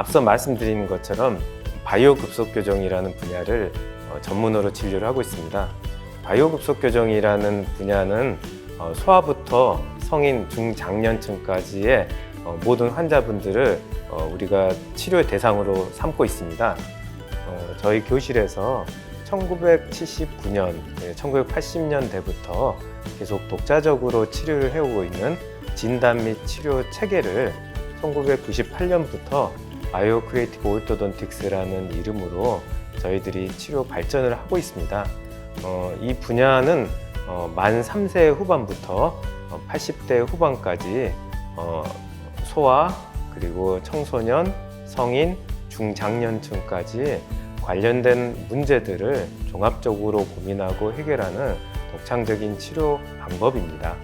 앞서 말씀드린 것처럼 바이오 급속 교정이라는 분야를 어, 전문으로 진료를 하고 있습니다. 바이오 급속 교정이라는 분야는 어, 소아부터 성인 중장년층까지의 어, 모든 환자분들을 어, 우리가 치료의 대상으로 삼고 있습니다. 어, 저희 교실에서 1979년, 1980년대부터 계속 독자적으로 치료를 해오고 있는 진단 및 치료 체계를 1998년부터 바이오 크리에이티브 오토돈틱스라는 이름으로 저희들이 치료 발전을 하고 있습니다. 어, 이 분야는 어, 만 3세 후반부터 어, 80대 후반까지 어, 소아 그리고 청소년, 성인, 중장년층까지 관련된 문제들을 종합적으로 고민하고 해결하는 독창적인 치료 방법입니다.